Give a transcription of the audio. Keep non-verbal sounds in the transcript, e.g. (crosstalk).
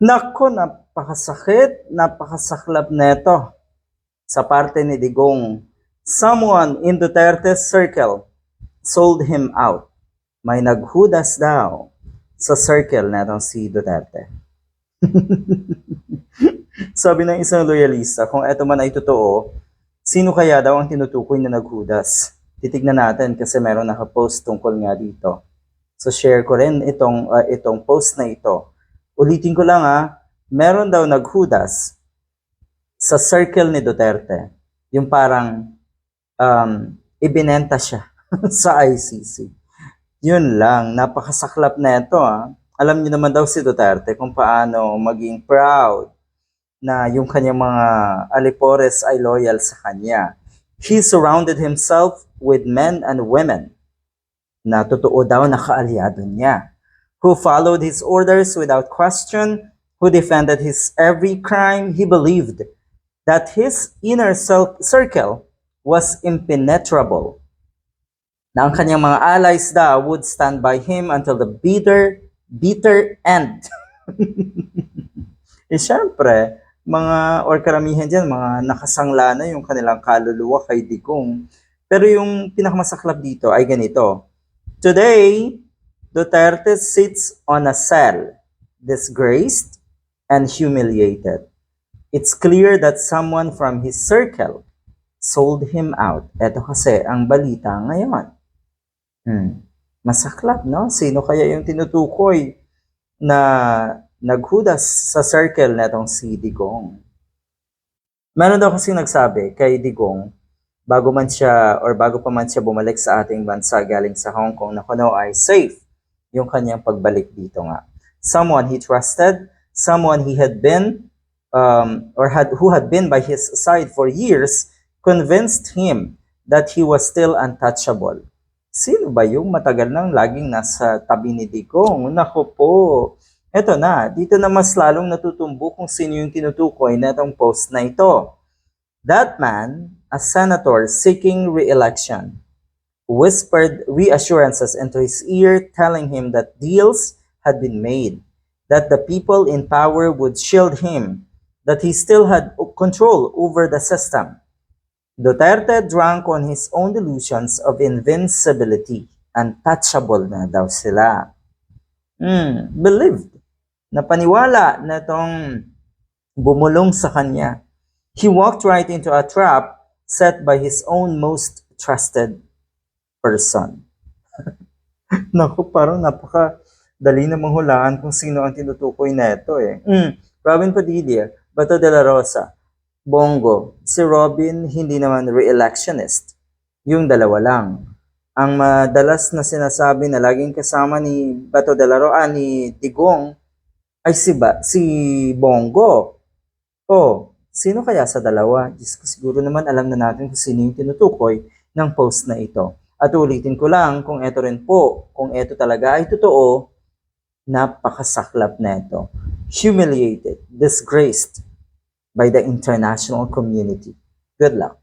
Nako, napakasakit, napakasaklap neto sa parte ni Digong. Someone in Duterte's circle sold him out. May naghudas daw sa circle netong si Duterte. (laughs) Sabi ng isang loyalista, kung eto man ay totoo, sino kaya daw ang tinutukoy na naghudas? Titignan natin kasi meron nakapost tungkol nga dito. So share ko rin itong, uh, itong post na ito. Ulitin ko lang ha, meron daw naghudas sa circle ni Duterte. Yung parang um, ibinenta siya (laughs) sa ICC. Yun lang, napakasaklap na ito ha. Alam niyo naman daw si Duterte kung paano maging proud na yung kanyang mga alipores ay loyal sa kanya. He surrounded himself with men and women na totoo daw na kaalyado niya, who followed his orders without question, who defended his every crime he believed, that his inner cir- circle was impenetrable, na ang kanyang mga allies daw would stand by him until the bitter, bitter end. (laughs) eh syempre, mga or karamihan dyan, mga nakasangla na yung kanilang kaluluwa kay Digong. Pero yung pinakamasaklap dito ay ganito. Today, Duterte sits on a cell, disgraced and humiliated. It's clear that someone from his circle sold him out. Ito kasi ang balita ngayon. Hmm. Masaklap, no? Sino kaya yung tinutukoy na naghudas sa circle netong si Digong? Meron daw kasi nagsabi kay Digong, bago man siya or bago pa man siya bumalik sa ating bansa galing sa Hong Kong na kuno ay safe yung kanyang pagbalik dito nga. Someone he trusted, someone he had been um, or had who had been by his side for years convinced him that he was still untouchable. Sino ba yung matagal nang laging nasa tabi ni Digong? Nako po. Eto na, dito na mas lalong natutumbo kung sino yung tinutukoy na itong post na ito. That man, a senator seeking re-election, whispered reassurances into his ear telling him that deals had been made, that the people in power would shield him, that he still had control over the system. Duterte drank on his own delusions of invincibility. Untouchable na daw sila. Hmm, believed. Napaniwala na itong bumulong sa kanya. He walked right into a trap set by his own most trusted person. (laughs) Naku, parang napaka dali na manghulaan kung sino ang tinutukoy na ito eh. Mm, Robin Padilla, Bato de la Rosa, Bongo, si Robin hindi naman re-electionist. Yung dalawa lang. Ang madalas na sinasabi na laging kasama ni Bato de la Rosa, ni Digong, ay si, ba, si Bongo. Oh, sino kaya sa dalawa? Diyos ko, siguro naman alam na natin kung sino yung tinutukoy ng post na ito. At ulitin ko lang kung ito rin po, kung ito talaga ay totoo, napakasaklap na ito. Humiliated, disgraced by the international community. Good luck.